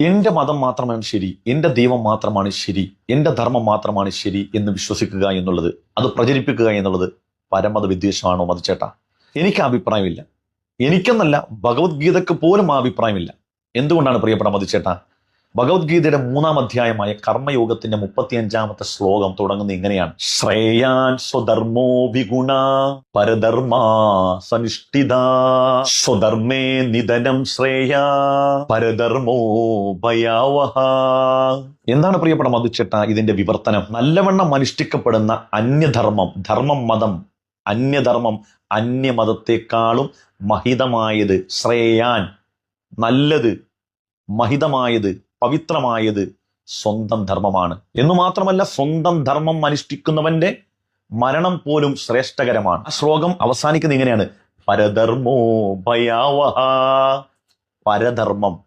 എന്റെ മതം മാത്രമാണ് ശരി എന്റെ ദൈവം മാത്രമാണ് ശരി എന്റെ ധർമ്മം മാത്രമാണ് ശരി എന്ന് വിശ്വസിക്കുക എന്നുള്ളത് അത് പ്രചരിപ്പിക്കുക എന്നുള്ളത് പരമത വിദ്വേഷമാണോ മതിച്ചേട്ടാ എനിക്ക് അഭിപ്രായമില്ല. എനിക്കെന്നല്ല ഭഗവത്ഗീതക്ക് പോലും അഭിപ്രായമില്ല. എന്തുകൊണ്ടാണ് പ്രിയപ്പെട്ട മതിച്ചേട്ടാ ഭഗവത്ഗീതയുടെ മൂന്നാം അധ്യായമായ കർമ്മയോഗത്തിന്റെ മുപ്പത്തിയഞ്ചാമത്തെ ശ്ലോകം തുടങ്ങുന്നത് ഇങ്ങനെയാണ്. ശ്രേയാൻ സ്വധർമ്മോ വിഗുണ പരധർമാ സനിഷ്ഠിത. സ്വധർമ്മേ നിധനം ശ്രേയ പരധർമ്മോ ഭയാവഹ. എന്താണ് പ്രിയപ്പെട്ട മധുച്ചേട്ട ഇതിന്റെ വിവർത്തനം? നല്ലവണ്ണം അനുഷ്ഠിക്കപ്പെടുന്ന അന്യധർമ്മം ധർമ്മം മതം അന്യധർമ്മം അന്യമതത്തെക്കാളും മഹിതമായത് ശ്രേയാൻ. നല്ലത് മഹിതമായത് പവിത്രമായത് സ്വന്തം ധർമ്മമാണ്. എന്നു മാത്രമല്ല സ്വന്തം ധർമ്മം അനുഷ്ഠിക്കുന്നവന്റെ മരണം പോലും ശ്രേഷ്ഠകരമാണ്. ആ ശ്ലോകം അവസാനിക്കുന്ന ഇങ്ങനെയാണ്. പരധർമ്മോ ഭയാവഹ പരധർമ്മം